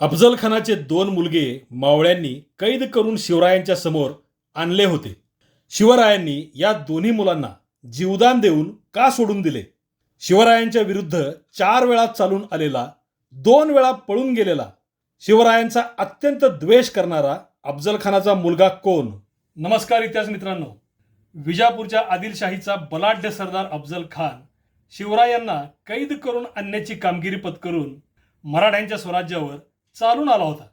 अफजल खानाचे दोन मुलगे मावळ्यांनी कैद करून शिवरायांच्या समोर आणले होते. शिवरायांनी या दोन्ही मुलांना जीवदान देऊन का सोडून दिले? शिवरायांच्या विरुद्ध चार वेळा चालून आलेला दोन वेळा पळून गेलेला शिवरायांचा अत्यंत द्वेष करणारा अफजल खानाचा मुलगा कोण? नमस्कार इतिहास मित्रांनो. विजापूरच्या आदिलशाहीचा बलाढ्य सरदार अफजल खान शिवरायांना कैद करून आणण्याची कामगिरी पत्करून मराठ्यांच्या स्वराज्यावर चालून आला होता.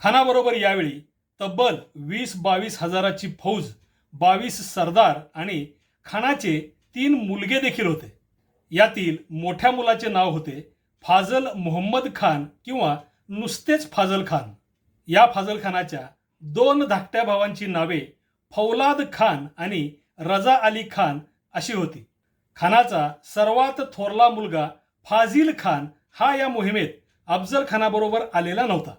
खानाबरोबर यावेळी तब्बल वीस बावीस हजाराची फौज बावीस सरदार आणि खानाचे तीन मुलगे देखील होते. यातील मोठ्या मुलाचे नाव होते फाजल मोहम्मद खान किंवा नुसतेच फाजल खान. या फाजल खानाच्या दोन धाकट्या भावांची नावे फौलाद खान आणि रजा अली खान अशी होती. खानाचा सर्वात थोरला मुलगा फाझिल खान हा या मोहिमेत अफजल खानाबरोबर आलेला नव्हता.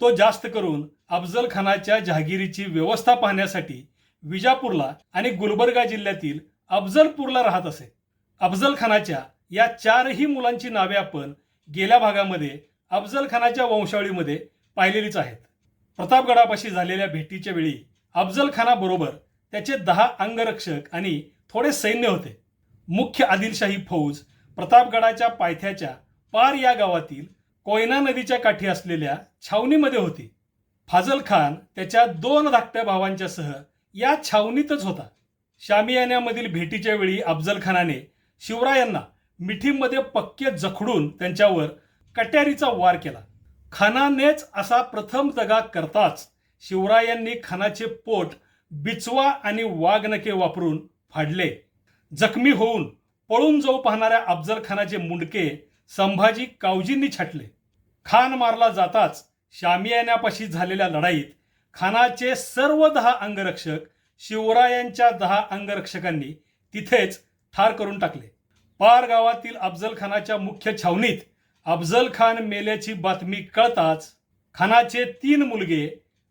तो जास्त करून अफजल खानाच्या जहागिरीची व्यवस्था पाहण्यासाठी विजापूरला आणि गुलबर्गा जिल्ह्यातील अफजलपूरला राहत असे. अफजल खानाच्या या चारही मुलांची नावे आपण गेल्या भागामध्ये अफजल खानाच्या वंशावळीमध्ये पाहिलेलीच आहेत. प्रतापगडापाशी झालेल्या भेटीच्या वेळी अफजल खानाबरोबर त्याचे दहा अंगरक्षक आणि थोडे सैन्य होते. मुख्य आदिलशाही फौज प्रतापगडाच्या पायथ्याच्या पार या गावातील कोयना नदीच्या काठी असलेल्या छावणीमध्ये होती. फाजल खान त्याच्या दोन धाकट्या भावांच्या सह या छावणीतच होता. शामियान्यामधील भेटीच्या वेळी अफजल खानाने शिवरायांना मिठीमध्ये पक्के जखडून त्यांच्यावर कट्यारीचा वार केला. खानानेच असा प्रथम दगा करताच शिवरायांनी खानाचे पोट बिचवा आणि वाघनके वापरून फाडले. जखमी होऊन पळून जाऊ पाहणाऱ्या अफजल खानाचे मुंडके संभाजी कावजींनी छाटले. खान मारला जाताच शामियान्यापाशी झालेल्या लढाईत खानाचे सर्व दहा अंगरक्षक शिवरायांच्या दहा अंगरक्षकांनी तिथेच ठार करून टाकले. पार गावातील अफजल खानाच्या मुख्य छावणीत अफजल खान मेल्याची बातमी कळताच खानाचे तीन मुलगे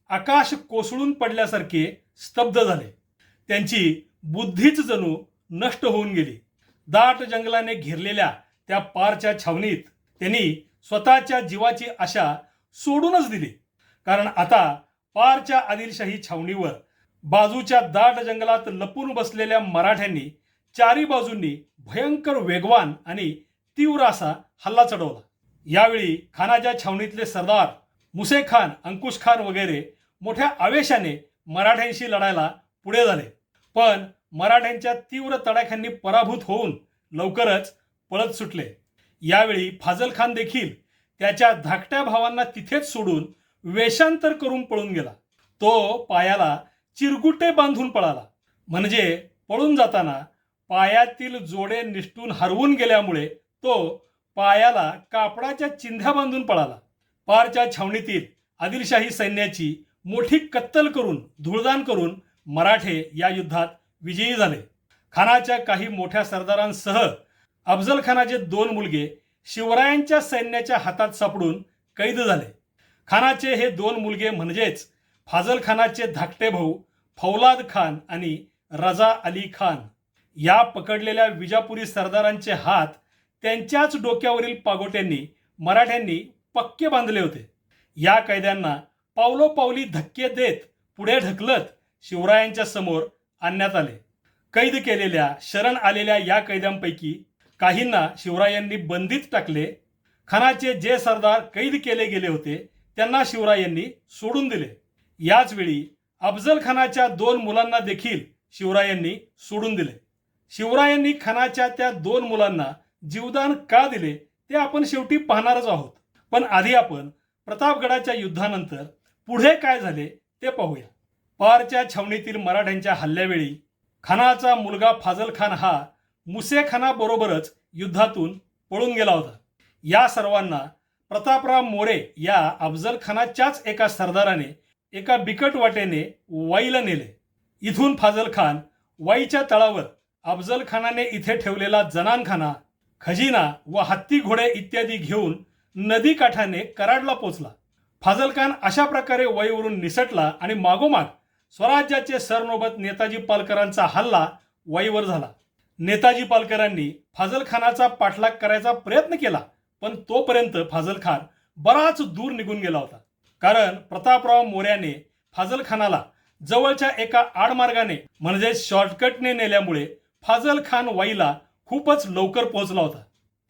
आकाश कोसळून पडल्यासारखे स्तब्ध झाले. त्यांची बुद्धीच जणू नष्ट होऊन गेली. दाट जंगलाने घेरलेल्या त्या पारच्या छावणीत त्यांनी स्वतःच्या जीवाची आशा सोडूनच दिली. कारण आता पारच्या आदिलशाही छावणीवर बाजूच्या दाट जंगलात लपून बसलेल्या मराठ्यांनी चारी बाजूंनी भयंकर वेगवान आणि तीव्र असा हल्ला चढवला. यावेळी खानाच्या छावणीतले सरदार मुसे खान अंकुश खान वगैरे मोठ्या आवेशाने मराठ्यांशी लढायला पुढे झाले. पण मराठ्यांच्या तीव्र तडाख्यांनी पराभूत होऊन लवकरच पळत सुटले. यावेळी फाजल खान देखील त्याच्या धाकट्या भावांना तिथेच सोडून वेषांतर करून पळून गेला. तो पायाला चिरगुटे बांधून पळाला. म्हणजे पळून जाताना पायातील जोडे निष्ठून हरवून गेल्यामुळे तो पायाला कापडाच्या चिंध्या बांधून पळाला. पारच्या छावणीतील आदिलशाही सैन्याची मोठी कत्तल करून धुळदान करून मराठे या युद्धात विजयी झाले. खानाच्या काही मोठ्या सरदारांसह अफजल खानाचे दोन मुलगे शिवरायांच्या सैन्याच्या हातात सापडून कैद झाले. खानाचे हे दोन मुलगे म्हणजेच फाजल खानाचे धाकटे भाऊ फौलाद खान आणि रजा अली खान. या पकडलेल्या विजापुरी सरदारांचे हात त्यांच्याच डोक्यावरील पागोट्यांनी मराठ्यांनी पक्के बांधले होते. या कैद्यांना पावलोपावली धक्के देत पुढे ढकलत शिवरायांच्या समोर आणण्यात आले. कैद केलेल्या शरण आलेल्या या कैद्यांपैकी काहींना शिवरायांनी बंदीत टाकले. खानाचे जे सरदार कैद केले गेले होते त्यांना शिवरायांनी सोडून दिले. याच वेळी अफजल खानाच्या दोन मुलांना देखील शिवरायांनी सोडून दिले. शिवरायांनी खानाच्या त्या दोन मुलांना जीवदान का दिले ते आपण शेवटी पाहणारच आहोत. पण आधी आपण प्रतापगडाच्या युद्धानंतर पुढे काय झाले ते पाहूया. पारच्या छावणीतील मराठ्यांच्या हल्ल्यावेळी खानाचा मुलगा फाजल खान हा मुसेखानाबरोबरच युद्धातून पळून गेला होता. या सर्वांना प्रतापराव मोरे या अफजलखानाच्याच एका सरदाराने एका बिकट वाटेने वाईला नेले. इथून फाजल खान वाईच्या तळावर अफजल खानाने इथे ठेवलेला जनानखाना खजिना व हत्ती घोडे इत्यादी घेऊन नदीकाठाने कराडला पोचला. फाजल खान अशा प्रकारे वाईवरून निसटला आणि मागोमाग स्वराज्याचे सरनोबत नेताजी पालकरांचा हल्ला वाईवर झाला. नेताजी पालकरांनी फाजल खानाचा पाठलाग करायचा प्रयत्न केला पण तोपर्यंत फाजल खान बराच दूर निघून गेला होता. कारण प्रतापराव मोऱ्याने फाजल खानाला जवळच्या एका आडमार्गाने म्हणजे शॉर्टकटने नेल्यामुळे फाजल खान वाईला खूपच लवकर पोहोचला होता.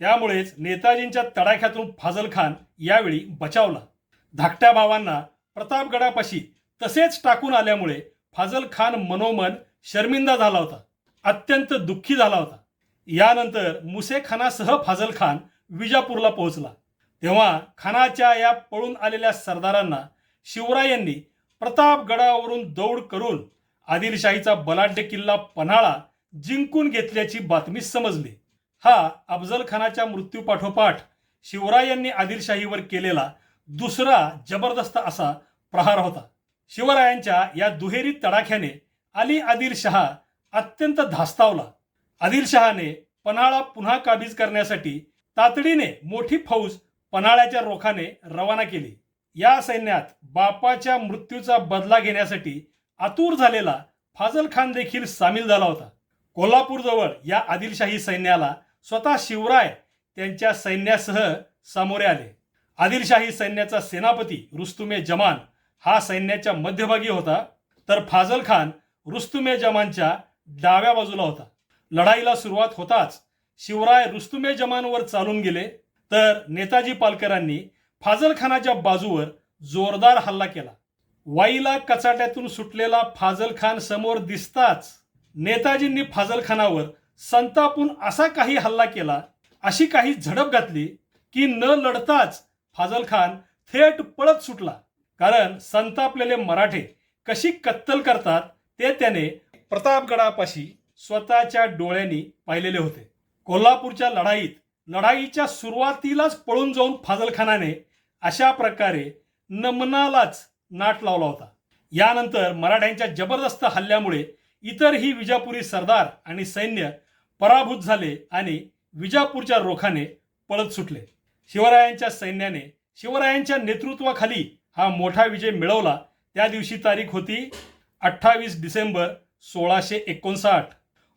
त्यामुळेच नेताजींच्या तडाख्यातून फाजल खान यावेळी बचावला. धाकट्या भावांना प्रतापगडापाशी तसेच टाकून आल्यामुळे फाजल खान मनोमन शर्मिंदा झाला होता. अत्यंत दुःखी झाला होता. यानंतर मुसेखानासह फाजल खान विजापूरला पोहोचला. तेव्हा खानाच्या या पळून आलेल्या सरदारांना शिवरायांनी प्रतापगडावरून दौड करून आदिलशाहीचा बलाढ्य किल्ला पन्हाळा जिंकून घेतल्याची बातमी समजली. हा अफजल खानाच्या मृत्यूपाठोपाठ शिवरायांनी आदिलशाहीवर केलेला दुसरा जबरदस्त असा प्रहार होता. शिवरायांच्या या दुहेरी तडाख्याने अली आदिलशहा अत्यंत धास्तावला. आदिलशहाने पन्हाळा पुन्हा काबीज करण्यासाठी तातडीने मोठी फौज पन्हाळ्याच्या रोखाने रवाना केली. या सैन्यात बापाच्या मृत्यूचा बदला घेण्यासाठी आतूर झालेला फाजल खान देखील सामील झाला होता. कोल्हापूरजवळ या आदिलशाही सैन्याला स्वतः शिवराय त्यांच्या सैन्यासह सामोरे आले. आदिलशाही सैन्याचा सेनापती रुस्तुमे जमान हा सैन्याच्या मध्यभागी होता. तर फाजल खान रुस्तुमे जमानच्या डाव्या बाजूला होता. लढाईला सुरुवात होताच शिवराय रुस्तुमे जमानवर चालून गेले तर नेताजी पालकरांनी फाजल खानाच्या बाजूवर जोरदार हल्ला केला. वाईला कचाट्यातून सुटलेला फाजल खान समोर दिसताच नेताजींनी फाजल खानावर संतापून असा काही हल्ला केला अशी काही झडप घातली की न लढताच फाजल खान थेट पळत सुटला. कारण संतापलेले मराठे कशी कत्तल करतात ते त्याने प्रतापगडापाशी स्वतःच्या डोळ्यांनी पाहिलेले होते. कोल्हापूरच्या लढाईत लढाईच्या सुरुवातीलाच पळून जाऊन फाजलखानाने अशा प्रकारे नमनालाच नाट लावला होता. यानंतर मराठ्यांच्या जबरदस्त हल्ल्यामुळे इतरही विजापुरी सरदार आणि सैन्य पराभूत झाले आणि विजापूरच्या रोखाने पळत सुटले. शिवरायांच्या सैन्याने शिवरायांच्या नेतृत्वाखाली हा मोठा विजय मिळवला. त्या दिवशी तारीख होती अठ्ठावीस डिसेंबर सोळाशे एकोणसाठ.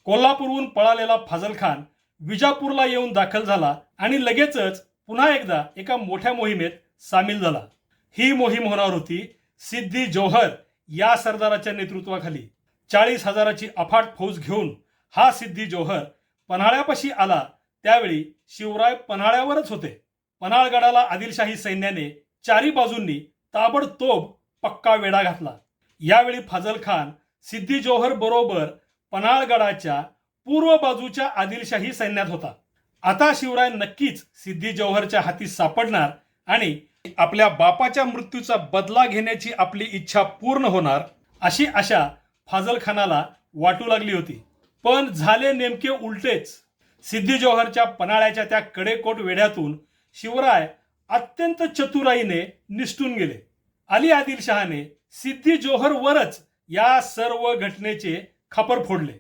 कोल्हापूरहून पळालेला फाजल खान विजापूरला येऊन दाखल झाला आणि लगेचच पुन्हा एकदा एका मोठ्या मोहिमेत सामील झाला. ही मोहीम होणार होती सिद्धी जोहर या सरदाराच्या नेतृत्वाखाली. चाळीस हजाराची अफाट फौज घेऊन हा सिद्धी जोहर पन्हाळ्यापाशी आला. त्यावेळी शिवराय पन्हाळ्यावरच होते. पन्हाळगडाला आदिलशाही सैन्याने चारी बाजूंनी ताबडतोब पक्का वेढा घातला. यावेळी फाजल खान सिद्धी जोहर बरोबर पन्हाळगडाच्या पूर्व बाजूच्या आदिलशाही सैन्यात होता. आता शिवराय नक्कीच सिद्धी जोहरच्या हाती सापडणार आणि आपल्या बापाच्या मृत्यूचा बदला घेण्याची आपली इच्छा पूर्ण होणार अशी आशा फाजल खानाला वाटू लागली होती. पण झाले नेमके उलटेच. सिद्धी जोहरच्या पन्हाळ्याच्या त्या कडेकोट वेढ्यातून शिवराय अत्यंत चतुराईने निसटून गेले. अली आदिलशहाने सिद्धी जोहरवरच या सर्व घटनेचे खापर फोडले.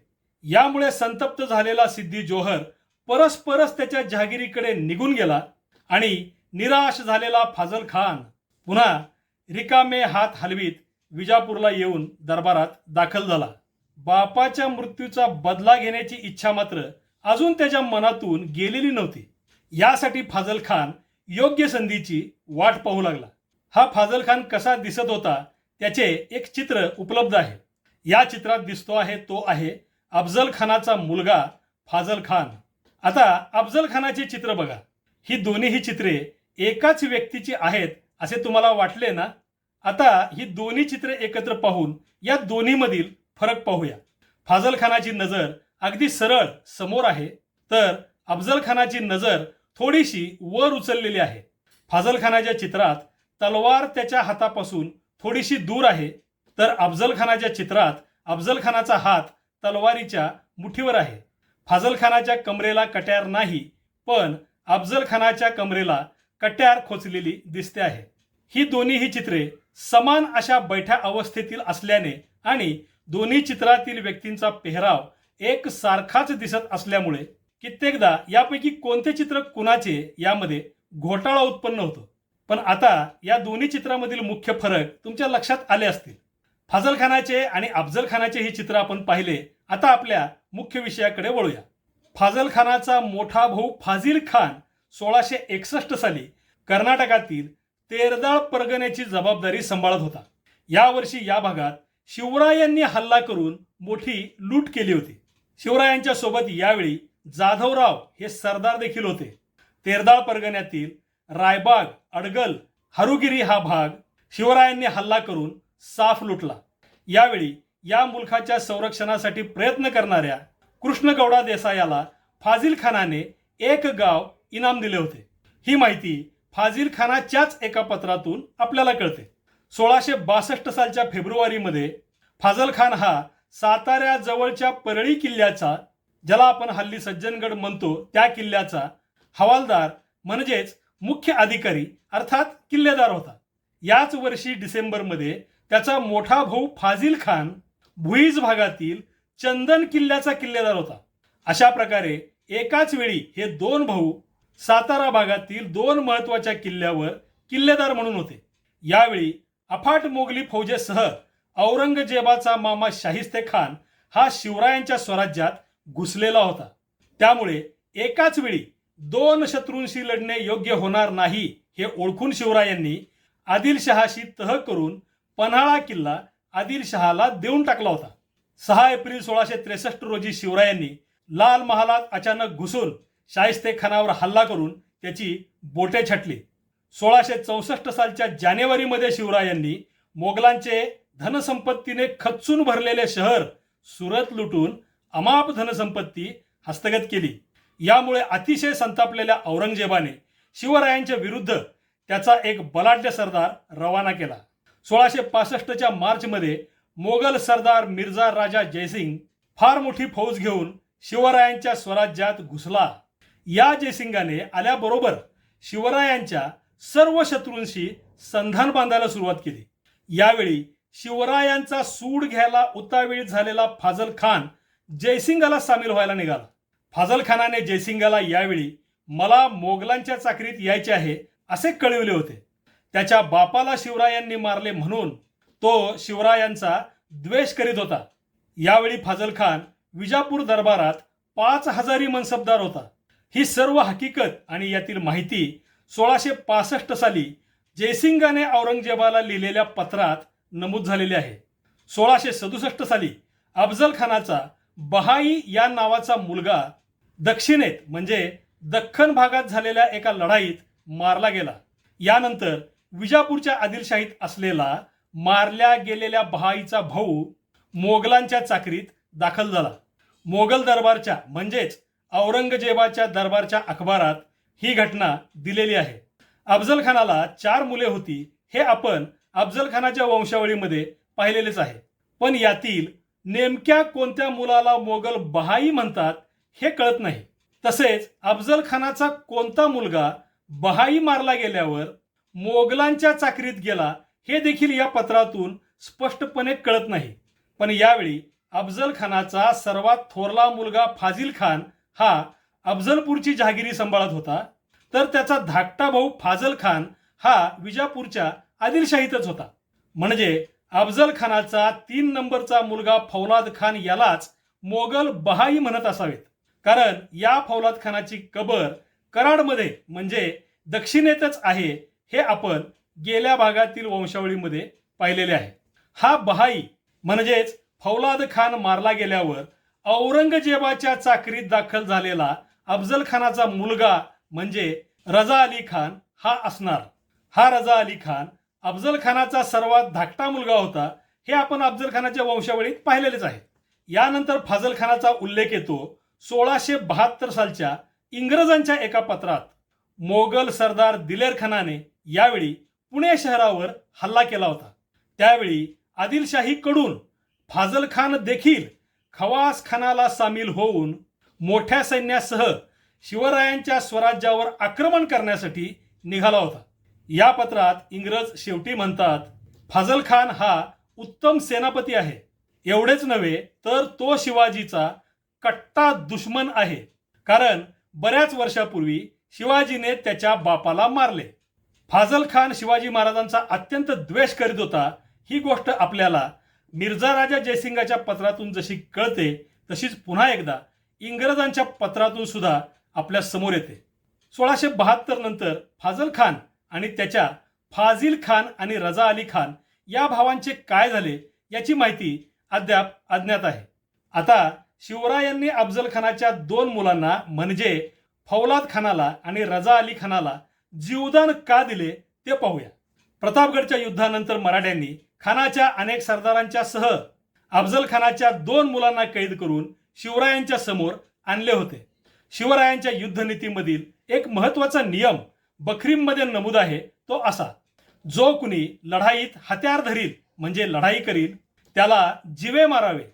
यामुळे संतप्त झालेला सिद्धी जोहर परस्परच त्याच्या जहागिरीकडे निघून गेला आणि निराश झालेला फाजल खान पुन्हा रिकामे हात हलवीत विजापूरला येऊन दरबारात दाखल झाला. बापाच्या मृत्यूचा बदला घेण्याची इच्छा मात्र अजून त्याच्या मनातून गेलेली नव्हती. यासाठी फाजल खान योग्य संधीची वाट पाहू लागला. हा फाजल खान कसा दिसत होता त्याचे एक चित्र उपलब्ध आहे. या चित्रात दिसतो आहे तो आहे अफजल खानाचा मुलगा फाजल खान. आता अफजल खानाचे चित्र बघा. ही दोन्हीही चित्रे एकाच व्यक्तीची आहेत असे तुम्हाला वाटले ना? आता ही दोन्ही चित्रे एकत्र पाहून या दोन्हीमधील फरक पाहूया. फाजल खानाची नजर अगदी सरळ समोर आहे तर अफजल खानाची नजर थोडीशी वर उचललेली आहे. फाजल खानाच्या चित्रात तलवार त्याच्या हातापासून थोडीशी दूर आहे तर अफजल खानाच्या चित्रात अफजल खानाचा हात तलवारीच्या मुठीवर आहे. फाजल खानाच्या कमरेला कट्यार नाही पण अफजल खानाच्या कमरेला कट्यार खोचलेली दिसते आहे. ही दोन्ही ही चित्रे समान अशा बैठ्या अवस्थेतील असल्याने आणि दोन्ही चित्रातील व्यक्तींचा पेहराव एक सारखाच दिसत असल्यामुळे कित्येकदा यापैकी कोणते चित्र कुणाचे यामध्ये घोटाळा उत्पन्न होतो. पण आता या दोन्ही चित्रामधील मुख्य फरक तुमच्या लक्षात आले असतील. फाजल खानाचे आणि अफजल खानाचे हे चित्र आपण पाहिले. आता आपल्या मुख्य विषयाकडे वळूया. फाजल खानाचा मोठा भाऊ फाजिल खान सोळाशे एकसष्ट साली कर्नाटकातील तेरदाळ परगण्याची जबाबदारी सांभाळत होता. यावर्षी या भागात शिवरायांनी हल्ला करून मोठी लूट केली होती. शिवरायांच्या सोबत यावेळी जाधवराव हे सरदार देखील होते. तेरदाळ परगण्यातील रायबाग अडगल हरुगिरी हा भाग शिवरायांनी हल्ला करून साफ लुटला. यावेळी या मुलखाच्या संरक्षणासाठी प्रयत्न करणाऱ्या कृष्णगौडा देसायाला फाझिल खानाने एक गाव इनाम दिले होते. ही माहिती फाझिल खानाच्याच एका पत्रातून आपल्याला कळते. सोळाशे बासष्ट सालच्या फेब्रुवारीमध्ये फाजल खान हा साताऱ्याजवळच्या परळी किल्ल्याचा ज्याला आपण हल्ली सज्जनगड म्हणतो त्या किल्ल्याचा हवालदार म्हणजेच मुख्य अधिकारी अर्थात किल्लेदार होता. याच वर्षी डिसेंबरमध्ये त्याचा मोठा भाऊ फाझिल खान भुईज भागातील चंदन किल्ल्याचा किल्लेदार होता. अशा प्रकारे एकाच वेळी हे दोन भाऊ सातारा भागातील दोन महत्त्वाच्या किल्ल्यावर किल्लेदार म्हणून होते. यावेळी अफाट मोगली फौजेसह औरंगजेबाचा मामा शाहिस्ते खान हा शिवरायांच्या स्वराज्यात घुसलेला होता. त्यामुळे एकाच वेळी दोन शत्रूंशी लढणे योग्य होणार नाही हे ओळखून शिवरायांनी आदिलशहाशी तह करून पन्हाळा किल्ला आदिलशहाला देऊन टाकला होता. सहा एप्रिल सोळाशे त्रेसष्ट रोजी शिवरायांनी लाल महालात अचानक घुसून शाहिस्ते खानावर हल्ला करून त्याची बोटे छाटली. सोळाशे चौसष्ट सालच्या जानेवारीमध्ये शिवरायांनी मोगलांचे धनसंपत्तीने खचून भरलेले शहर सुरत लुटून अमाप धनसंपत्ती हस्तगत केली. यामुळे अतिशय संतापलेल्या औरंगजेबाने शिवरायांच्या विरुद्ध त्याचा एक बलाढ्य सरदार रवाना केला. सोळाशे पासष्टच्या मार्चमध्ये मोगल सरदार मिर्झा राजा जयसिंग फार मोठी फौज घेऊन शिवरायांच्या स्वराज्यात घुसला. या जयसिंगाने आल्याबरोबर शिवरायांच्या सर्व शत्रूंशी संधान बांधायला सुरुवात केली. यावेळी शिवरायांचा सूड घ्यायला उतावीळ झालेला फाजल खान जयसिंगाला सामील व्हायला निघाला. फाजल खानाने जयसिंगाला यावेळी मला मोगलांच्या चाकरीत यायचे आहे असे कळविले होते. त्याच्या बापाला शिवरायांनी मारले म्हणून तो शिवरायांचा द्वेष करीत होता. यावेळी फाजल खान विजापूर दरबारात पाच हजारी मनसबदार होता. ही सर्व हकीकत आणि यातील माहिती सोळाशे पासष्ट साली जयसिंगाने औरंगजेबाला लिहिलेल्या पत्रात नमूद झालेली आहे. सोळाशे सदुसष्ट साली अफजल खानाचा बहाई या नावाचा मुलगा दक्षिणेत म्हणजे दख्खन भागात झालेल्या एका लढाईत मारला गेला. यानंतर विजापूरच्या आदिलशाहीत असलेला मारल्या गेलेल्या बहाईचा भाऊ मोगलांच्या चाकरीत दाखल झाला. मोगल दरबारच्या म्हणजेच औरंगजेबाच्या दरबारच्या अखबारात ही घटना दिलेली आहे. अफजल खानाला चार मुले होती हे आपण अफजल खानाच्या वंशावळीमध्ये पाहिलेलेच आहे. पण यातील नेमक्या कोणत्या मुलाला मोगल बहाई म्हणतात हे कळत नाही. तसेच अफजल खानाचा कोणता मुलगा बहाई मारला गेल्यावर मोगलांच्या चाकरीत गेला हे देखील या पत्रातून स्पष्टपणे कळत नाही. पण यावेळी अफजल खानाचा सर्वात थोरला मुलगा फाजिल खान हा अफजलपूरची जहागिरी सांभाळत होता. तर त्याचा धाकटा भाऊ फाजल खान हा विजापूरच्या आदिलशाहीतच होता. म्हणजे अफजल खानाचा तीन नंबरचा मुलगा फौलाद खान यालाच मोगल बहाई म्हणत असावेत. कारण या फौलाद खानाची कबर कराडमध्ये म्हणजे दक्षिणेतच आहे हे आपण गेल्या भागातील वंशावळीमध्ये पाहिलेले आहे. हा बहाई म्हणजेच फौलाद खान मारला गेल्यावर औरंगजेबाच्या चाकरीत दाखल झालेला अफजल खानाचा मुलगा म्हणजे रजा अली खान हा असणार. हा रजा अली खान अफजल खानाचा सर्वात धाकटा मुलगा होता हे आपण अफजल खानाच्या वंशावळीत पाहिलेलेच आहे. यानंतर फाजल खानाचा उल्लेख येतो सोळाशे बहात्तर सालच्या इंग्रजांच्या एका पत्रात मोगल सरदार दिलेर खानाने यावेळी पुणे शहरावर हल्ला केला होता. त्यावेळी आदिलशाहीकडून फाजल खान देखील खवास खानाला सामील होऊन मोठ्या सैन्यासह शिवरायांच्या स्वराज्यावर आक्रमण करण्यासाठी निघाला होता. या पत्रात इंग्रज शेवटी म्हणतात फाजल खान हा उत्तम सेनापती आहे. एवढेच नव्हे तर तो शिवाजीचा कट्टा दुश्मन आहे. कारण बऱ्याच वर्षापूर्वी शिवाजीने त्याच्या बापाला मारले. फाजल खान शिवाजी महाराजांचा अत्यंत द्वेष करीत होता. ही गोष्ट आपल्याला मिर्झा राजा जयसिंगाच्या पत्रातून जशी कळते तशीच पुन्हा एकदा इंग्रजांच्या पत्रातून सुद्धा आपल्यासमोर येते. सोळाशे बहात्तर नंतर फाजल खान आणि त्याच्या फाजिल खान आणि रजा अली खान या भावांचे काय झाले याची माहिती अद्याप अज्ञात आहे. आता शिवरायांनी अफजल खानाच्या दोन मुलांना म्हणजे फौलाद खानाला आणि रजा अली खानाला जीवदान का दिले ते पाहूया. प्रतापगडच्या युद्धानंतर मराठ्यांनी खानाच्या अनेक सरदारांच्या सह अफजल खानाच्या दोन मुलांना कैद करून शिवरायांच्या समोर आणले होते. शिवरायांच्या युद्धनीतीमधील एक महत्त्वाचा नियम बखरीमध्ये नमूद आहे तो असा. जो कुणी लढाईत हत्यार धरील म्हणजे लढाई करील त्याला जिवे मारावे.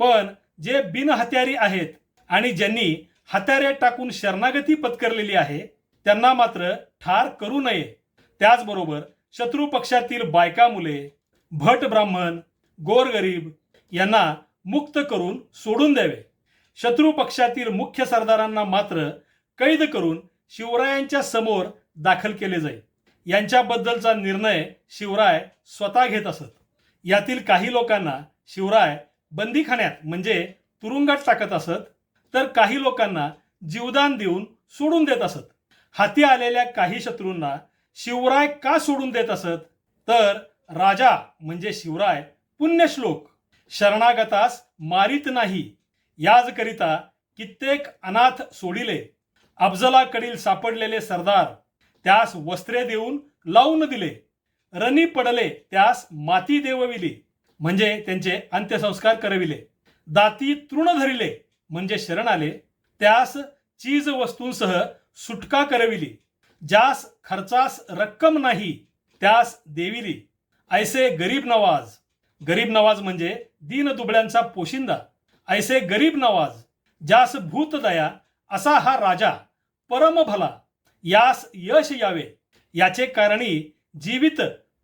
पण जे बिनहत्यारी आहेत आणि ज्यांनी हत्यारे टाकून शरणागती पत्करलेली आहे त्यांना मात्र ठार करू नये. त्याचबरोबर शत्रू पक्षातील बायका मुले भट ब्राह्मण गोरगरीब यांना मुक्त करून सोडून द्यावे. शत्रू पक्षातील मुख्य सरदारांना मात्र कैद करून शिवरायांच्या समोर दाखल केले जाईल यांच्याबद्दलचा निर्णय शिवराय स्वतः घेत असत. यातील काही लोकांना शिवराय बंदीखान्यात म्हणजे तुरुंगात टाकत असत तर काही लोकांना जीवदान देऊन सोडून देत असत. हाती आलेल्या काही शत्रूंना शिवराय का सोडून देत असत? तर राजा म्हणजे शिवराय पुण्यश्लोक. शरणागतास मारित नाही. याजकरिता कित्येक अनाथ सोडिले. अफजलाकडील सापडलेले सरदार त्यास वस्त्रे देऊन लावून दिले. रणी पडले त्यास माती देवविली. म्हणजे त्यांचे अंत्यसंस्कार करविले. दाती तृण धरिले म्हणजे शरण आले. त्यास चीज वस्तूंसह सुटका करविली. ज्यास खर्चास रक्कम नाही त्यास देविली. ऐसे गरीब नवाज. गरीब नवाज म्हणजे दीन दुबळ्यांचा पोशिंदा. ऐसे गरीब नवाज. ज्यास भूतदया असा हा राजा परम भला. यास यश यावे. याचे कारणी जीवित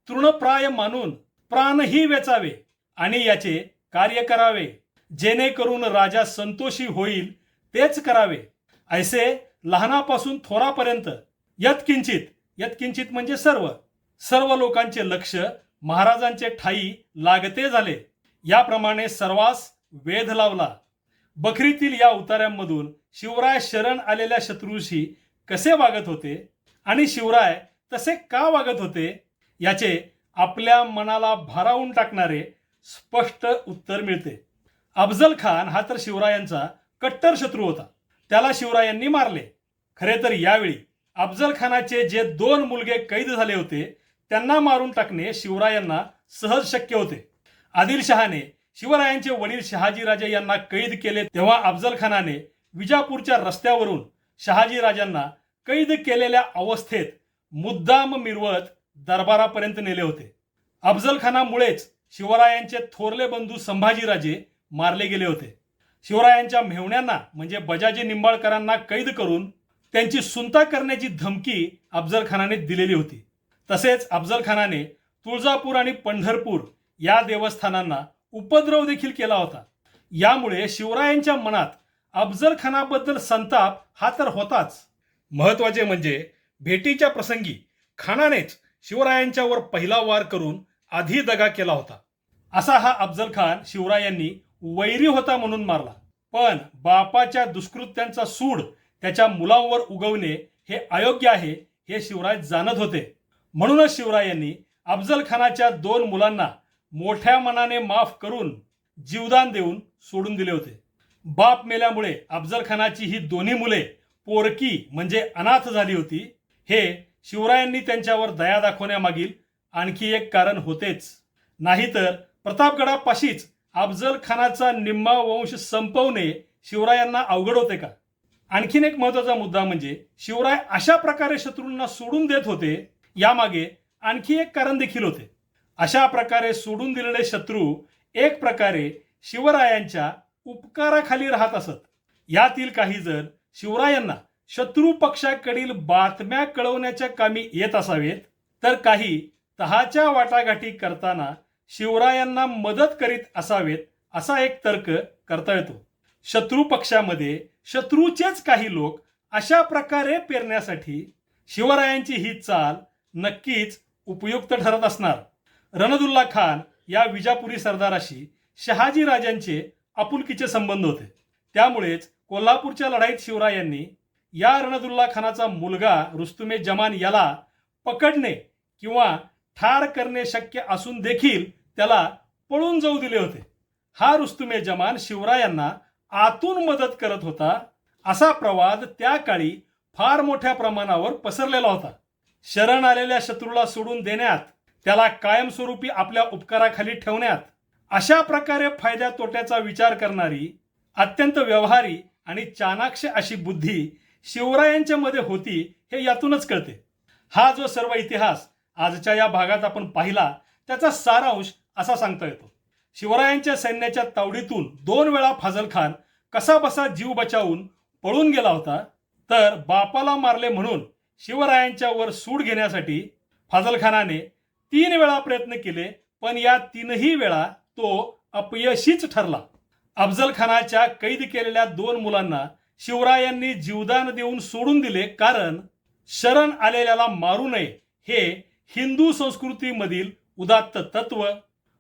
तृणप्राय मानून प्राणही वेचावे आणि याचे कार्य करावे. जेणेकरून राजा संतोषी होईल तेच करावे. ऐसे लहानापासून थोरापर्यंत यत्किंचित यत्किंचित म्हणजे सर्व सर्व लोकांचे लक्ष महाराजांचे ठाई लागते झाले. याप्रमाणे सर्वास वेध लावला. बखरीतील या उतार्यांमधून शिवराय शरण आलेल्या शत्रूशी कसे वागत होते आणि शिवराय तसे का वागत होते याचे आपल्या मनाला भारावून टाकणारे स्पष्ट उत्तर मिळते. अफजल खान हा तर शिवरायांचा कट्टर शत्रू होता. त्याला शिवरायांनी मारले. खरे तर यावेळी अफजल खानाचे जे दोन मुलगे कैद झाले होते त्यांना मारून टाकणे शिवरायांना सहज शक्य होते. आदिलशहाने शिवरायांचे वडील शहाजीराजे यांना कैद केले तेव्हा अफजल खानाने विजापूरच्या रस्त्यावरून शहाजीराजांना कैद केलेल्या अवस्थेत मुद्दाम मिरवत दरबारापर्यंत नेले होते. अफजल खानामुळेच शिवरायांचे थोरले बंधू संभाजीराजे मारले गेले होते. शिवरायांच्या मेहण्यांना म्हणजे बजाजी निंबाळकरांना कैद करून त्यांची सुनता करण्याची धमकी अफजल खानाने दिलेली होती. तसेच अफजल खानाने तुळजापूर आणि पंढरपूर या देवस्थानांना उपद्रव देखील केला होता. यामुळे शिवरायांच्या मनात अफजल खानाबद्दल संताप हा तर होताच. महत्त्वाचे म्हणजे भेटीच्या प्रसंगी खानानेच शिवरायांच्यावर पहिला वार करून आधी दगा केला होता. असा हा अफजल खान शिवरायांनी वैरी होता म्हणून मारला. पण बापाच्या दुष्कृत्यांचा सूड त्याच्या मुलांवर उगवणे हे अयोग्य आहे हे शिवराय जाणत होते. म्हणूनच शिवरायांनी अफजल खानाच्या दोन मुलांना मोठ्या मनाने माफ करून जीवदान देऊन सोडून दिले होते. बाप मेल्यामुळे अफजल खानाची ही दोन्ही मुले पोरकी म्हणजे अनाथ झाली होती. हे शिवरायांनी त्यांच्यावर दया दाखवण्यामागील आणखी एक कारण होतेच. नाहीतर प्रतापगडापाशीच अफजल खानाचा निम्मा वंश संपवणे शिवरायांना अवघड होते का? आणखीन एक महत्त्वाचा मुद्दा म्हणजे शिवराय अशा प्रकारे शत्रूंना सोडून देत होते यामागे आणखी एक कारण देखील होते. अशा प्रकारे सोडून दिलेले शत्रू एक प्रकारे शिवरायांच्या उपकाराखाली राहत असत. यातील काही जण शिवरायांना शत्रू पक्षाकडील बातम्या कळवण्याच्या कामी येत असावेत. तर काही तहाच्या वाटाघाटी करताना शिवरायांना मदत करीत असावेत असा एक तर्क करता येतो. शत्रू पक्षामध्ये शत्रूचेच काही लोक अशा प्रकारे पेरण्यासाठी शिवरायांची ही चाल नक्कीच उपयुक्त ठरत असणार. रणदुल्ला खान या विजापुरी सरदाराशी शहाजी राजांचे आपुलकीचे संबंध होते. त्यामुळेच कोल्हापूरच्या लढाईत शिवरायांनी या रणदुल्ला खानाचा मुलगा रुस्तुमे जमान याला पकडणे किंवा ठार करणे शक्य असून देखील त्याला पळून जाऊ दिले होते. हा रुस्तुमे जमान शिवरायांना आतून मदत करत होता. असा प्रवाद त्या काळी फार मोठ्या प्रमाणावर पसरलेला होता. शरण आलेल्या शत्रूला सोडून देण्यात त्याला कायमस्वरूपी आपल्या उपकाराखाली ठेवण्यात अशा प्रकारे फायद्या तोट्याचा विचार करणारी अत्यंत व्यवहारी आणि चाणाक्ष अशी बुद्धी शिवरायांच्या मध्ये होती हे यातूनच कळते. हा जो सर्व इतिहास आजच्या या भागात आपण पाहिला त्याचा सारांश असा सांगता येतो. शिवरायांच्या सैन्याच्या तावडीतून दोन वेळा फाजल खान कसा बसा जीव बचावून पळून गेला होता तर बापाला मारले म्हणून शिवरायांच्या वर सूड घेण्यासाठी फाजल खानाने तीन वेळा प्रयत्न केले पण या तीनही वेळा तो अपयशीच ठरला. अफजल खानाच्या कैद केलेल्या दोन मुलांना शिवरायांनी जीवदान देऊन सोडून दिले कारण शरण आलेल्याला मारू नये हे हिंदू संस्कृतीमधील उदात्त तत्व.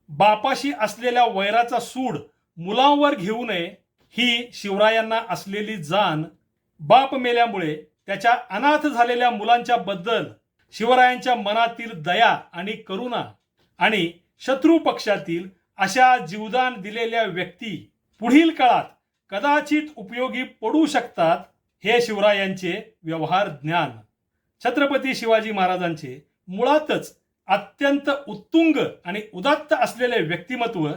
बापाशी असलेल्या वैराचा सूड मुलांवर घेऊ नये ही शिवरायांना असलेली जाण. बाप मेल्यामुळे त्याच्या अनाथ झालेल्या मुलांच्या बद्दल शिवरायांच्या मनातील दया आणि करुणा आणि शत्रू पक्षातील अशा जीवदान दिलेल्या व्यक्ती पुढील काळात कदाचित उपयोगी पडू शकतात हे शिवरायांचे व्यवहार ज्ञान. छत्रपती शिवाजी महाराजांचे मुळातच अत्यंत उत्तुंग आणि उदात्त असलेले व्यक्तिमत्व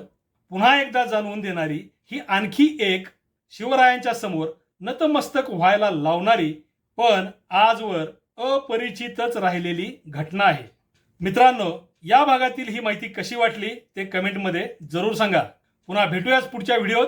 पुन्हा एकदा जाणवून देणारी ही आणखी एक शिवरायांच्या समोर नतमस्तक व्हायला लावणारी पण आजवर अपरिचितच राहिलेली घटना आहे. मित्रांनो या भागातील ही माहिती कशी वाटली ते कमेंटमध्ये जरूर सांगा. पुन्हा भेटूयाच पुढच्या व्हिडिओत.